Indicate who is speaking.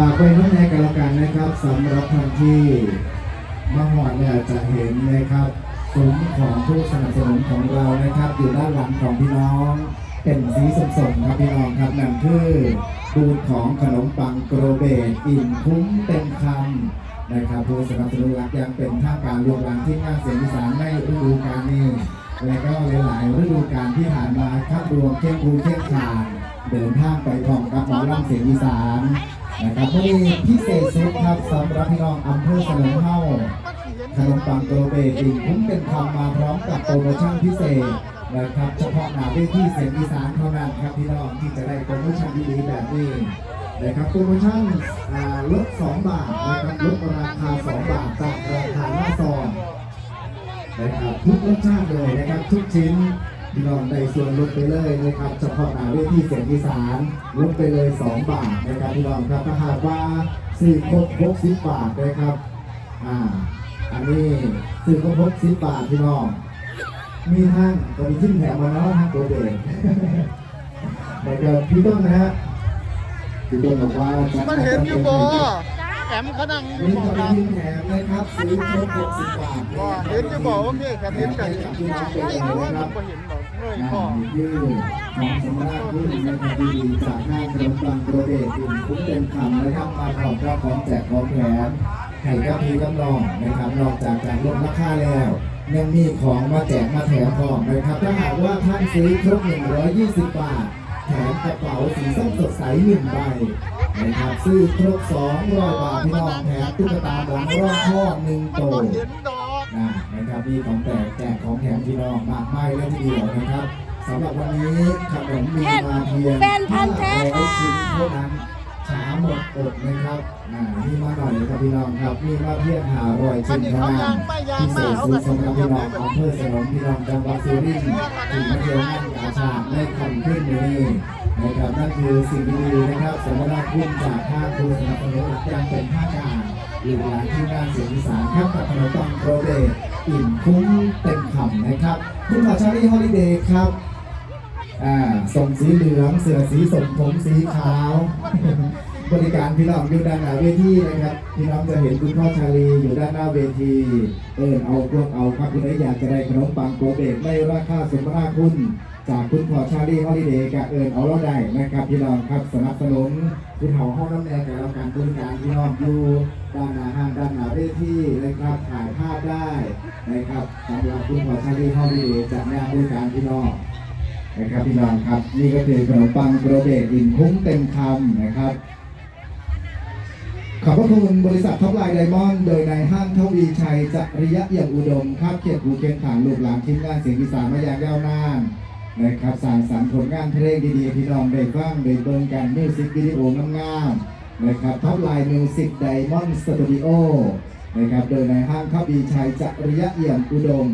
Speaker 1: ฝากไว้น้องแนกันละกันนะครับสำหรับท่านที่มาหอดเนี่ยจะเห็นนะครับซุ้มของผู้สนับสนุนของเรานะครับ อยู่ด้านหลังของพี่น้องเป็นสีส้มครับพี่น้องครับนั่นคือบูธของขนมปังโกรเบตอิ่มคุ้มเต็มคำนะครับผู้สนับสนุนหลักยังเป็นท่าการรวมหลังที่งานเสียงอีสานในฤดูกาลนี้และก็หลายๆฤดูกาลที่ผ่านมาครับรวมเข้มคูเข้มขาน เดินทางไปพร้อมกับหมอลำเสียงอีสานนะครับวันนี้พิเศษสุดครับสำหรับพี่น้องอำเภอเสนอเฮาขนมปังโกเบอิ่มคุ้มเป็นคำมาพร้อมกับโปรโมชั่นพิเศษนะครับเฉพาะหน้าเวทีเสียงอีสานเท่านั้นครับพี่น้องที่จะได้โปรโมชั่นดีๆแบบนี้นะครับโปรโมชั่นลด 2 บาทนะครับลดราคา 2 บาทจากราคาหน้าซองนะครับทุกรสชาติเลยนะครับทุกชิ้น พี่น้องได้ส่วนลดไปเลยนะครับเฉพาะหนาเวทีเสียงอีสานลดไปเลย 2 บาทนะครับพี่น้องครับถ้าหากว่าซื้อครบ60บาทนะครับอ่าอันนี้ซื้อครบ60บาทพี่น้องมีทางตอนนี้ขึ้นแถมมาแล้วทางตัวเบรกแต่ก็พี่ต้นนะฮะพี่ต้นบอกว่าจะ
Speaker 2: มันเห็นอยู่บ่แอมเขานั่งอยู่
Speaker 1: มี
Speaker 2: บ่
Speaker 1: ตอน
Speaker 2: ครับ
Speaker 1: นี้แถมนะครับซื้อครบ60บาท
Speaker 2: บ่เห็นอยู่บ่ว่าพี่ครับเห็นกัน
Speaker 1: กับพี่น้องเป็น
Speaker 2: ไม่
Speaker 1: ยังไง
Speaker 2: รู้ว่า
Speaker 1: นะครับ
Speaker 2: บ่เห็ นบ่เงย
Speaker 1: นะ
Speaker 2: พ่อ
Speaker 1: มีชื่อของสมราชรุ่นนะครับดีจากห้างขนมปังโปรเดตอิ่มคุ้มเต็มคำนะครับมาพร้อมกับของแจกของแถมไข่กับพีกับน้องนะครับนอกจากการลดราคาแล้วยังมีของมาแจกมาแถมพร้อมนะครับถ้าหากว่าท่านซื้อครบ 120 บาท แถมกระเป๋าสีส้มสดใสหนึ่งใบนะครับซื้อครบ 200 บาทพี่น้องแถมตุ๊กตาหลังรอบข้อหนึ่ง
Speaker 2: มัน
Speaker 1: ตัว
Speaker 2: นดอก
Speaker 1: นะนะครับมีของแจกแจกของแถมพี่น้องมากมายเลยทีเดียวนะครับสำหรับวันนี้ขนมมีมาเพียง
Speaker 3: แฟนพันธุ์แท้ค่ะ
Speaker 1: 500ชิ้นเท่านั้นช้าหมดอดนะครับอ่ามีมาหน่อยครับพี่น้องครับมีมาเพียงหาร้อยชิ้นเท่านั้นพิเศษสุดสำหรับพี่น้องอำเภอสนมพี่น้องจังหวัดสุรินทร์ที่มาเที่ยวงานกาชาดในคำขึ้นนี้นะครับนั่นคือสิ่งดีๆนะครับสำหรับคุณจากภาคคุณสนับสนุนหลักยังเป็นภาคการอยู่หลังที่งานเสียงอีสานครับกับขนมปังโปรเบต อิ่มคุ้มเต็มคำนะครับคุณหมอชาลีฮอลิเดย์ครับอ่าส่งสีเหลืองเสือสีสมผมสีขาว บริการพี่น้องอยู่ด้านหน้าเวทีนะครับพี่น้องจะเห็นคุณพ่อชาลีอยู่ด้านหน้าเวทีเออเอาพวกเอาครับคุณได้อยากจะได้ขนมปังโกเบกไม่ราคาสมราคุณ จากคุณพ่อชาลีฮอลิเดย์กับเอิญเอาเราได้นะครับพี่น้องครับสนับสนุนคุณเถาห้องน้ำแดงกับเราการบริการพี่น้องอยู่ด้านหน้าห้างด้านหน้าเวทีนะครับถ่ายภาพได้นะครับสำหรับคุณพ่อชาลีฮอลิเดย์จัดงานบริการพี่น้องนะครับพี่น้องครับนี่ก็คือขนมปังโปรเบตอิ่มคุ้มเต็มคำนะครับขอบพระคุณบริษัทท็อปไลน์ไดมอนด์โดยนายห้างทวีชัยจริยะเอี่ยมอุดมครับเขียนภูเขียนขานลูกหลานทีมงานเสียงอีสานมาอย่างยาวนาน นะครับสร้างสรรค์ผลงานเพลงดีๆ พี่น้องได้ฟังได้เบิ่งกันมิวสิกวิดีโองามๆนะครับท็อปไลน์มิวสิกไดมอนด์สตูดิโอนะครับโดยนายห้างทวีชัยจริยะเอี่ยมอุดม